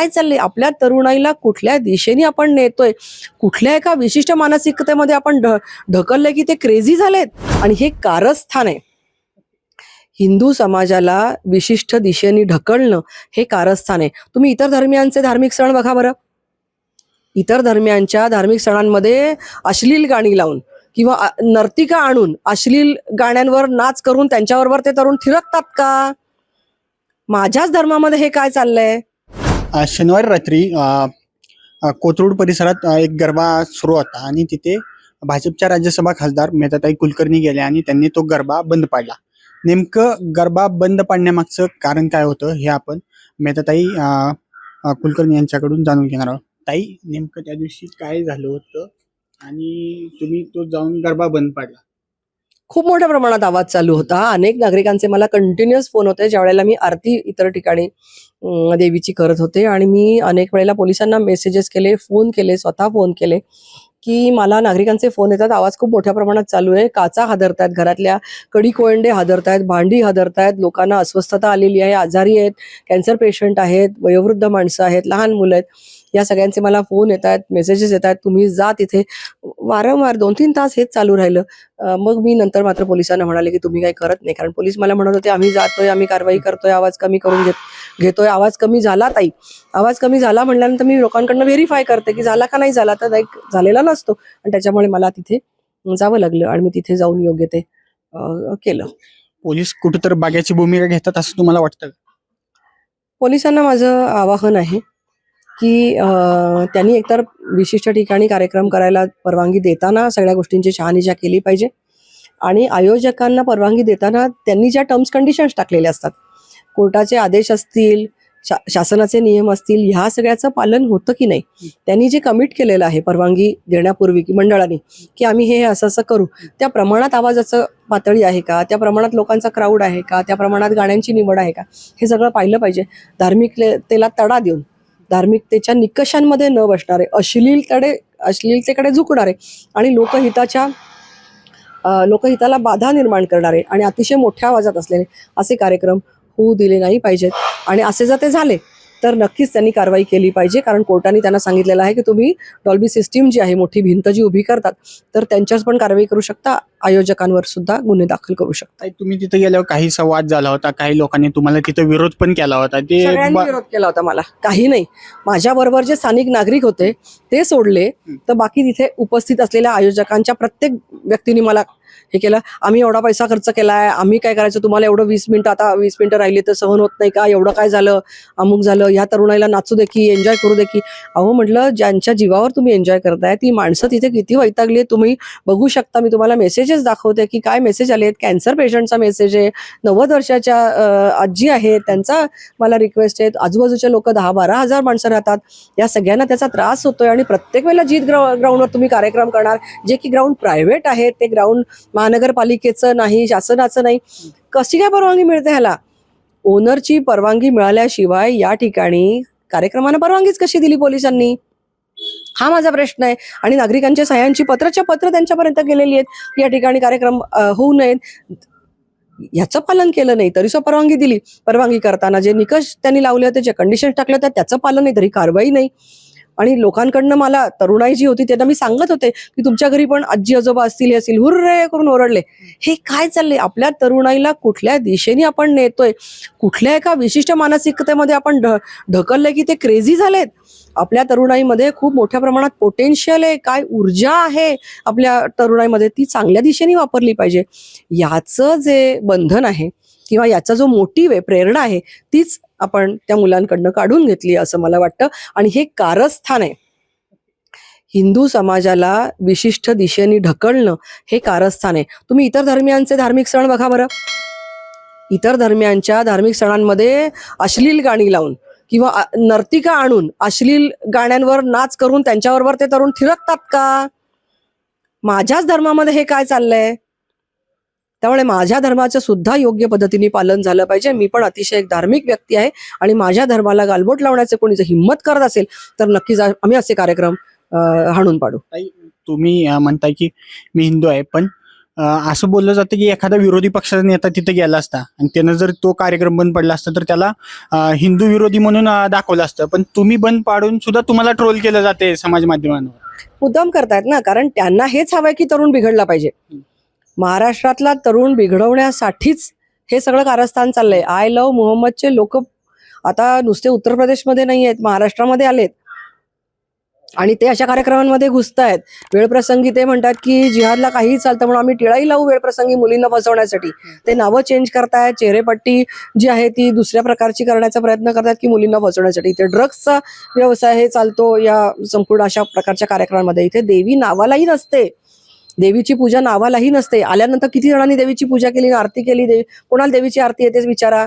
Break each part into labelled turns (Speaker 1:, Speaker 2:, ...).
Speaker 1: काय चाललंय? आपल्या तरुणाईला कुठल्या दिशेने आपण नेतोय? कुठल्या एका विशिष्ट मानसिकतेमध्ये आपण ढ ढकललंय की ते क्रेझी झालेत? आणि हे कारस्थान आहे. हिंदू समाजाला विशिष्ट दिशेने ढकलणं हे कारस्थान आहे. तुम्ही इतर धर्मियांचे धार्मिक सण बघा बरं. इतर धर्मियांच्या धार्मिक सणांमध्ये अश्लील गाणी लावून किंवा नर्तिका आणून अश्लील गाण्यांवर नाच करून त्यांच्याबरोबर ते तरुण थिरकतात का? माझ्याच धर्मामध्ये हे काय चाललंय?
Speaker 2: शनिवार शनिवारी रात्री कोथरूड परिसरात एक गरबा सुरू होता आणि तिथे भाजपच्या राज्यसभा खासदार मेहताताई कुलकर्णी गेल्या आणि त्यांनी तो गरबा बंद पाडला. नेमकं गरबा बंद पाडण्यामागचं कारण काय होतं हे आपण मेहताताई कुलकर्णी यांच्याकडून जाणून घेणार आहोत. ताई नेमकं त्या दिवशी काय झालं होतं आणि तुम्ही तो जाऊन गरबा बंद पाडला?
Speaker 1: खूप मोठ्या प्रमाणात आवाज चालू होता. अनेक नागरिकांचे मला कंटिन्युअस फोन होते ज्या वेळेला मी आरती इतर ठिकाणी देवीची करत होते. आणि मी अनेक वेळेला पोलिसांना मेसेजेस केले फोन केले स्वतः फोन केले की मला नागरिकांचे फोन येतात आवाज खूप मोठ्या प्रमाणात चालू आहे. काचा हादरतायत घरातल्या कडी कोयंडे हादरतायत भांडी हादरतायत लोकांना अस्वस्थता आलेली आहे आजारी आहेत कॅन्सर पेशंट आहेत वयोवृद्ध माणसं आहेत लहान मुलं आहेत. या सगळ्यांचे मला फोन येत आहेत मेसेजेस येत आहेत तुम्ही जा तिथे. वारंवार दोन तीन तास हेच चालू राहिलं. मग मी नंतर मात्र पोलिसांना म्हणाले की तुम्ही काही करत नाही. कारण पोलीस मला म्हणत होते आम्ही जातोय आम्ही कारवाई करतोय आवाज कमी करून घेत घेतोय आवाज कमी झाला ताई. आवाज कमी झाला म्हणल्यानंतर मी लोकांकडनं व्हेरीफाय करते की झाला का नाही झाला. तर लाईक झालेला नसतो. आणि त्याच्यामुळे मला तिथे जावं लागलं आणि मी तिथे जाऊन योग्य ते केलं.
Speaker 2: पोलीस कुठंतरी बाग्याची भूमिका घेतात असं तुम्हाला वाटतं?
Speaker 1: पोलिसांना माझं आवाहन आहे की त्यांनी एकतर विशिष्ट ठिकाणी कार्यक्रम करायला परवानगी देताना सगळ्या गोष्टींची शहानिशा केली पाहिजे. आणि आयोजकांना परवानगी देताना त्यांनी ज्या टर्म्स कंडिशन्स टाकलेल्या असतात. कोर्टाचे आदेश असतील शा शासनाचे नियम असतील ह्या सगळ्याचं पालन होतं की नाही? त्यांनी जे कमिट केलेलं आहे परवानगी देण्यापूर्वी की मंडळाने की आम्ही हे असं असं करू. त्या प्रमाणात आवाजाचं पातळी आहे का? त्या प्रमाणात लोकांचा क्राऊड आहे का? त्या प्रमाणात गाण्यांची निवड आहे का? हे सगळं पाहिलं पाहिजे. धार्मिकतेला तडा देऊन. धार्मिकतेच्या निकषांमध्ये न बसणारे अश्लीलकडे अश्लीलतेकडे झुकणारे आणि लोकहिताच्या लोकहिताला बाधा निर्माण करणारे आणि अतिशय मोठ्या आवाजात असलेले असे कार्यक्रम होऊ दिले नाही पाहिजेत. आणि असे जर ते झाले तर नक्कीच त्यांनी कारवाई केली पाहिजे. कारण कोर्टाने त्यांना सांगितलेलं आहे की तुम्ही डॉल्बी सिस्टीम जी आहे मोठी भिंत जी उभी करतात तर त्यांच्यावर पण कारवाई करू शकता. आयोजकांवर सुद्धा गुन्हे दाखल करू शकता.
Speaker 2: तुम्ही तिथे गेल्यावर काही संवाद झाला होता? काही लोकांनी तुम्हाला तिथे विरोध पण केला होता? ते
Speaker 1: विरोध केला होता मला. काही नाही. माझ्या बरोबर जे स्थानिक नागरिक होते ते सोडले. तर बाकी तिथे उपस्थित असलेल्या आयोजकांच्या प्रत्येक व्यक्तीने मला हे केलं. आम्ही एवढा पैसा खर्च केलाय. आम्ही काय करायचं? तुम्हाला एवढं वीस मिनिटं आता वीस मिनिटं राहिली तर सहन होत नाही का? एवढं काय झालं? अमुक झालं ह्या तरुणाईला नाचू दे की एन्जॉय करू दे की. अहो म्हटलं ज्यांच्या जीवावर तुम्ही एन्जॉय करताय ती माणसं तिथे किती वैतागली आहेत तुम्ही बघू शकता. मी तुम्हाला मेसेजेस दाखवते की काय मेसेज आले आहेत कॅन्सर पेशंटचा मेसेज आहे. नव्वद वर्षाच्या आजी आहेत. त्यांचा मला रिक्वेस्ट आहेत आजूबाजूचे लोक दहा बारा हजार माणसं राहतात. या सगळ्यांना त्याचा त्रास होतोय आणि प्रत्येक वेळेला जीत ग्राउ ग्राउंडवर तुम्ही कार्यक्रम करणार. जे की ग्राउंड प्रायव्हेट आहे ते ग्राउंड महानगरपालिकेचं नाही शासनाचं नाही. कशी काय परवानगी मिळते ह्याला? ओनरची परवानगी मिळाल्याशिवाय या ठिकाणी कार्यक्रमांना परवानगीच कशी दिली पोलिसांनी? हा माझा प्रश्न आहे. आणि नागरिकांच्या सह्यांची पत्रच्या पत्र त्यांच्यापर्यंत गेलेली आहेत. या ठिकाणी कार्यक्रम होऊ नयेत. याचं पालन केलं नाही तरी सुद्धा परवानगी दिली. परवानगी करताना जे निकष त्यांनी लावले होते जे कंडिशन टाकले होते त्याचं पालन नाही तरी कारवाई नाही. आणि लोकांकडनं मला तरुणाई जी होती त्यांना मी सांगत होते की तुमच्या घरी पण आजी आजोबा असतील हे असतील हुर्रे करून ओरडले. हे काय चाललंय? आपल्या तरुणाईला कुठल्या दिशेने आपण नेतोय? कुठल्या एका विशिष्ट मानसिकतेमध्ये आपण ढ ढकललंय की ते क्रेझी झालेत? आपल्या तरुणाईमध्ये खूप मोठ्या प्रमाणात पोटेन्शियल आहे. काय ऊर्जा आहे आपल्या तरुणाईमध्ये? ती चांगल्या दिशेने वापरली पाहिजे. याचं जे बंधन आहे किंवा याचा जो मोटिव्ह आहे प्रेरणा आहे तीच आपण त्या मुलांकडनं काढून घेतली असं मला वाटतं. आणि हे कारस्थान आहे. हिंदू समाजाला विशिष्ट दिशेने ढकलणं हे कारस्थान आहे. तुम्ही इतर धर्मियांचे धार्मिक सण बघा बरं. इतर धर्मियांच्या धार्मिक सणांमध्ये अश्लील गाणी लावून किंवा नर्तिका आणून अश्लील गाण्यांवर नाच करून त्यांच्याबरोबर ते तरुण थिरकतात का? माझ्याच धर्मामध्ये हे काय चाललंय? त्यामुळे माझ्या धर्माचं सुद्धा योग्य पद्धतीने पालन झालं पाहिजे. मी पण अतिशय एक धार्मिक व्यक्ती आहे आणि माझ्या धर्माला गालबोट लावण्याचे कोणी जर हिंमत करत असेल तर नक्कीच आम्ही असे कार्यक्रम हाणून पाडू.
Speaker 2: तुम्ही म्हणताय की मी हिंदू आहे पण असं बोललं जातं की एखादा विरोधी पक्षाचा नेता तिथे गेला असता आणि त्यानं जर तो कार्यक्रम बंद पडला असता तर त्याला हिंदू विरोधी म्हणून दाखवलं असतं. पण तुम्ही बंद पाडून सुद्धा तुम्हाला ट्रोल केलं जाते समाज माध्यमांवर.
Speaker 1: मुद्दाम करतायत ना कारण त्यांना हेच हवंय की तरुण बिघडला पाहिजे. महाराष्ट्रातला तरुण बिघडवण्यासाठीच हे सगळं कारस्थान चाललंय. आय लव्ह मोहम्मदचे लोक आता नुसते उत्तर प्रदेशमध्ये नाही आहेत महाराष्ट्रामध्ये आलेत. आणि ते अशा कार्यक्रमांमध्ये घुसतायत. वेळप्रसंगी ते म्हणतात की जिहादला काहीही चालतं म्हणून आम्ही टिळाई लावू वेळप्रसंगी मुलींना फसवण्यासाठी ते नावं चेंज करतायत चेहरेपट्टी जी आहे ती दुसऱ्या प्रकारची करण्याचा प्रयत्न करतात की मुलींना फसवण्यासाठी इथे ड्रग्सचा व्यवसाय हे चालतो या संपूर्ण अशा प्रकारच्या कार्यक्रमांमध्ये. इथे देवी नावालाही नसते. देवीची पूजा नावालाही नसते. आल्यानंतर किती जणांनी देवीची पूजा केली आरती केली देवी कोणाला देवीची आरती येतेच विचारा.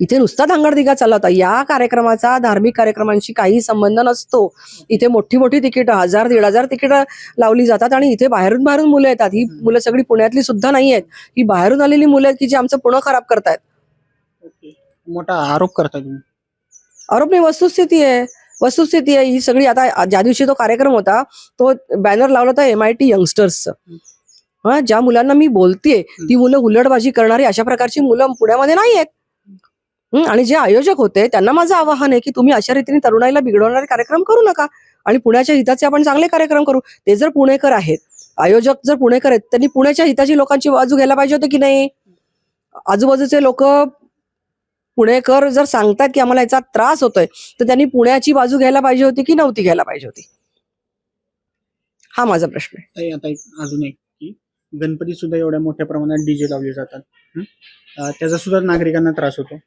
Speaker 1: इथे नुसता धांगडधिगा चालला होता. या कार्यक्रमाचा धार्मिक कार्यक्रमांशी काही संबंध नसतो. इथे मोठी मोठी तिकीटं हजार दीड हजार तिकीटं लावली जातात आणि इथे बाहेरून बाहेरून मुलं येतात. ही मुलं सगळी पुण्यातली सुद्धा नाही आहेत ही बाहेरून आलेली मुलं आहेत की जी आमचं पुणं खराब करतायत.
Speaker 2: मोठा आरोप करता तुम्ही.
Speaker 1: आरोप नाही वस्तुस्थिती आहे. वस्तुस्थिती आहे ही सगळी आता ज्या दिवशी तो कार्यक्रम होता तो बॅनर लावला होता एम आय टी यंगस्टर्सचं हा ज्या मुलांना मी बोलतेय ती मुलं हुल्लडबाजी करणारी अशा प्रकारची मुलं पुण्यामध्ये नाही आहेत. आणि जे आयोजक होते त्यांना माझं आवाहन आहे की तुम्ही अशा रीतीने तरुणाईला बिघडवणारे कार्यक्रम करू नका आणि पुण्याच्या हिताचे आपण चांगले कार्यक्रम करू. ते जर पुणेकर आहेत आयोजक जर पुणेकर आहेत त्यांनी पुण्याच्या हिताची लोकांची बाजू घ्यायला पाहिजे होती की नाही? आजूबाजूचे लोक पुणेकर जर सांगतात की आम्हाला याचा त्रास होतोय तर त्यांनी पुण्याची बाजू घ्यायला पाहिजे होती की नव्हती घ्यायला पाहिजे होती? हा माझा प्रश्न आहे.
Speaker 2: ताई, आता एक अजून एक की गणपती सुद्धा एवढ्या मोठ्या प्रमाणात डीजे लावले जातात. हं? अं, त्याचा सुद्धा नागरिकांना त्रास होतो.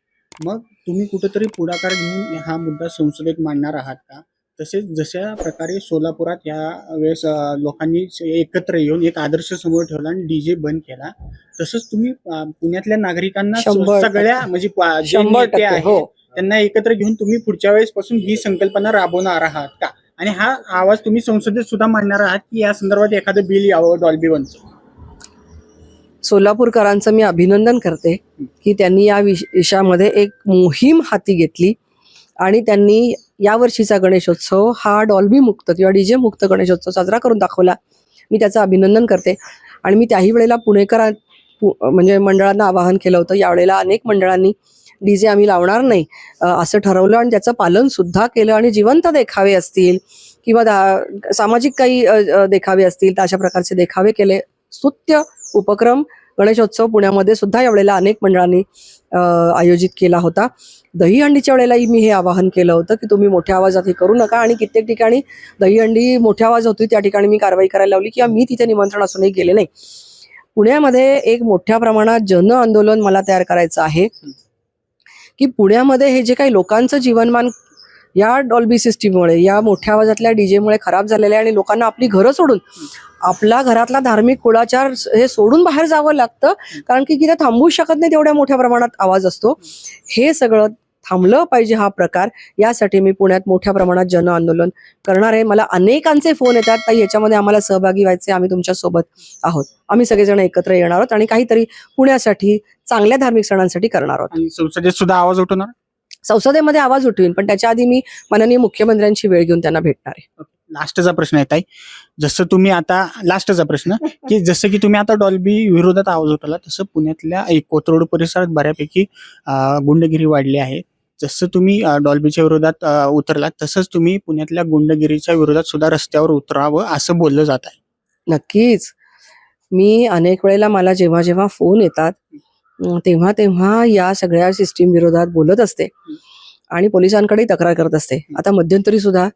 Speaker 2: मग तुम्ही कुठेतरी पुढाकार घेऊन हा मुद्दा संसदेत मांडणार आहात का? तसेच जशा प्रकारे सोलापुरात या वेळेस लोकांनी एकत्र येऊन एक आदर्श समोर ठेवला आणि डीजे बंद केला तसंच तुम्ही पुण्यातल्या नागरिकांना. सगळ्या म्हणजे
Speaker 1: हो.
Speaker 2: त्यांना एकत्र घेऊन तुम्ही पुढच्या वेळेस पासून ही संकल्पना राबवणार आहात का? आणि हा आवाज तुम्ही संसदेत सुद्धा मांडणार आहात की या संदर्भात एखादं बिल यावं डॉल्बी वनचं
Speaker 1: सोलापूरकरांचं मी अभिनंदन करते की त्यांनी या विष- विषयामध्ये एक मोहीम हाती घेतली आणि त्यांनी यावर्षीचा गणेशोत्सव हा डॉल्बी मुक्त किंवा डीजे मुक्त गणेशोत्सव साजरा करून दाखवला. मी त्याचं अभिनंदन करते. आणि मी त्याही वेळेला पुणेकरां पु- म्हणजे मंडळांना आवाहन केलं होतं. यावेळेला अनेक मंडळांनी डीजे आम्ही लावणार नाही असं ठरवलं आणि त्याचं पालन सुद्धा केलं आणि जिवंत देखावे असतील किंवा दा- सामाजिक काही देखावे असतील तर अशा प्रकारचे देखावे केले. स्तुत्य उपक्रम गणेशोत्सव पुण्यामध्ये सुद्धा यावेळेला अनेक मंडळांनी आयोजित केला होता. दहीहंडीच्या वेळेलाही मी हे आवाहन केलं होतं की तुम्ही मोठ्या आवाजात हे करू नका आणि कित्येक ठिकाणी दहीहंडी मोठ्या आवाज होती त्या ठिकाणी मी कारवाई करायला लावली किंवा मी तिथे निमंत्रण असूनही गेले नाही. पुण्यामध्ये एक मोठ्या प्रमाणात जन आंदोलन मला तयार करायचं आहे की पुण्यामध्ये हे जे काही लोकांचं जीवनमान या डॉल्बी सिस्टीममुळे या मोठ्या आवाजातल्या डीजेमुळे खराब झालेल्या आहे आणि लोकांना आपली घरं सोडून आपला घरातला धार्मिक कुळाचार हे सोडून बाहेर जावं लागतं. कारण की तिथे थांबू शकत नाही तेवढ्या मोठ्या प्रमाणात आवाज असतो. हे सगळं थांबलं पाहिजे हा प्रकार. यासाठी मी पुण्यात मोठ्या प्रमाणात जन आंदोलन करणार आहे. मला अनेकांचे फोन येतात. ताई याच्यामध्ये आम्हाला सहभागी व्हायचे आम्ही तुमच्यासोबत आहोत. आम्ही सगळेजण एकत्र येणार आहोत आणि काहीतरी पुण्यासाठी चांगल्या धार्मिक सणांसाठी करणार आहोत.
Speaker 2: संसदेत सुद्धा आवाज उठवणार?
Speaker 1: संसदेमध्ये आवाज उठवीन पण त्याच्या आधी मी माननीय मुख्यमंत्र्यांची वेळ घेऊन त्यांना भेटणार आहे.
Speaker 2: लास्टचा प्रश्न आहे ताई. जसं तुम्ही आता लास्टचा प्रश्न की जसं की तुम्ही आता डॉल्बी विरोधात आवाज उठवला तसं पुण्यातल्या एक कोथरूड परिसरात बऱ्यापैकी गुंडगिरी वाढली आहे. जसं तुम्ही डॉल्बीच्या विरोधात अं, उतरलात तसंच तुम्ही पुण्यातल्या गुंडगिरीच्या विरोधात सुद्धा रस्त्यावर उतरावं असं बोललं जात आहे.
Speaker 1: नक्कीच. मी अनेक वेळेला मला जेव्हा जेव्हा फोन येतात तेव्हा तेव्हा या सगळ्या सिस्टीम विरोधात बोलत असते. आणि पोलिसांकडे तक्रार करत असते. आता मध्यंतरी सुद्धा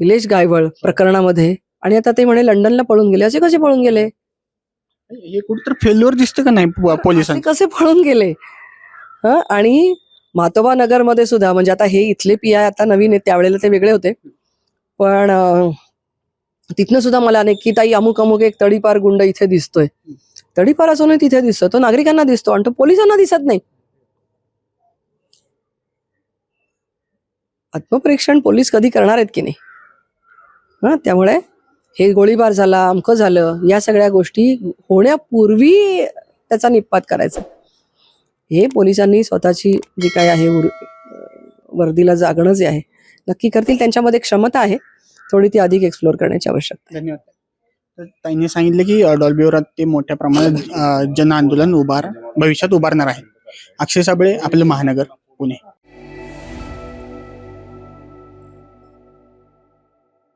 Speaker 1: निलेश गायवळ प्रकरणामध्ये आणि आता ते म्हणे लंडनला पळून गेले. असे कसे पळून गेले?
Speaker 2: हे कुठेतरी फेल्युअर दिसतं का नाही पो-
Speaker 1: असे
Speaker 2: पोलिसांचं?
Speaker 1: कसे पळून गेले? हं? आणि मातोबा नगरमध्ये सुद्धा म्हणजे आता हे इथले पी आय आता नवीन आहेत त्यावेळेला ते वेगळे होते. पण तिथनं सुद्धा मला अनेक की ताई अमुक अमुक एक तडीपार गुंड इथे दिसतोय. तडीपार असूनही तिथे दिसतो. तो नागरिकांना दिसतो आणि तो पोलिसांना दिसत नाही. आत्मपरीक्षण पोलीस कधी करणार आहेत की नाही? हा त्यामुळे हे गोळीबार झाला अमकं झालं या सगळ्या गोष्टी होण्यापूर्वी त्याचा निपात करायचा. हे पोलिसांनी स्वतःची जी काय आहे उर- वर्दीला जागणं जे आहे. नक्की करतील त्यांच्यामध्ये क्षमता आहे. थोडी ती अधिक एक्सप्लोर करण्याची आवश्यकता
Speaker 2: धन्यवाद. तर त्यांनी सांगितलं की अ, डॉल्बीवरात ते मोठ्या प्रमाणात जन आंदोलन उभार भविष्यात उभारणार आहे. अक्षय साबळे आपलं महानगर पुणे.